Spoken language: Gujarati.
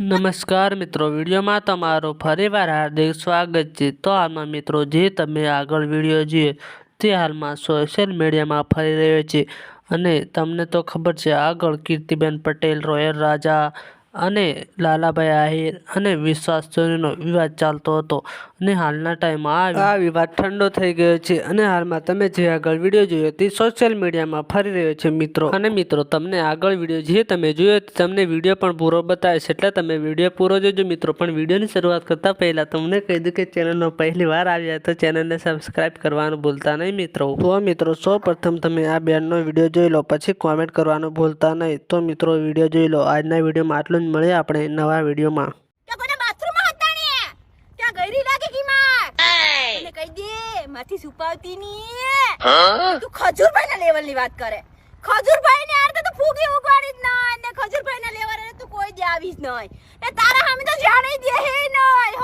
નમસ્કાર મિત્રો, વિડીયોમાં તમારું ફરીવાર હાર્દિક સ્વાગત છે. તો હાલમાં મિત્રો, જે તમે આગળ વીડિયો જોઈએ તે હાલમાં સોશિયલ મીડિયામાં ફરી રહ્યો છે. અને તમને તો ખબર છે, આગળ કીર્તિબેન પટેલ, રોયલ રાજા અને લાલાભાઈ આહિર અને વિશ્વાસ સોનીનો વિવાદ ચાલતો હતો અને હાલના ટાઈમમાં આ વિવાદ ઠંડો થઈ ગયો છે અને હાલમાં તમે જે આગળ વીડિયો જોયો તે સોશિયલ મીડિયામાં ફરી રહ્યો છે, મિત્રો. અને મિત્રો, તમને આગળ વીડિયો જે તમે જોયો તમને વીડિયો પણ પૂરો બતાવે છે. એટલે તમે વીડિયો પૂરો જોજો, મિત્રો. પણ વિડીયોની શરૂઆત કરતા પહેલાં તમને કહી દઉં કે ચેનલનો પહેલી વાર આવ્યા તો ચેનલને સબસ્ક્રાઇબ કરવાનું ભૂલતા નહીં, મિત્રો. તો મિત્રો સૌ પ્રથમ તમે આ બેનનો વીડિયો જોઈ લો. પછી કોમેન્ટ કરવાનું ભૂલતા નહીં. તો મિત્રો, વીડિયો જોઈ લો. આજના વિડીયોમાં આટલું જ મળીએ આપણે નવા વિડીયોમાં. ત્યાં કોને બાથરૂમમાં હતા ને? ત્યાં ગયરી લાગે કી માં એને કહી દે માથી છુપાવતી ની તું ખજૂરભાઈ ના લેવલની વાત કરે. ખજૂરભાઈ ને યાર તો તું ફૂગી ઉગાડી જ નહીં ને ખજૂરભાઈ ના લેવલ તું કોઈ દે આવીશ નહીં એ તારા સામે તો જાણે દે હે નહીં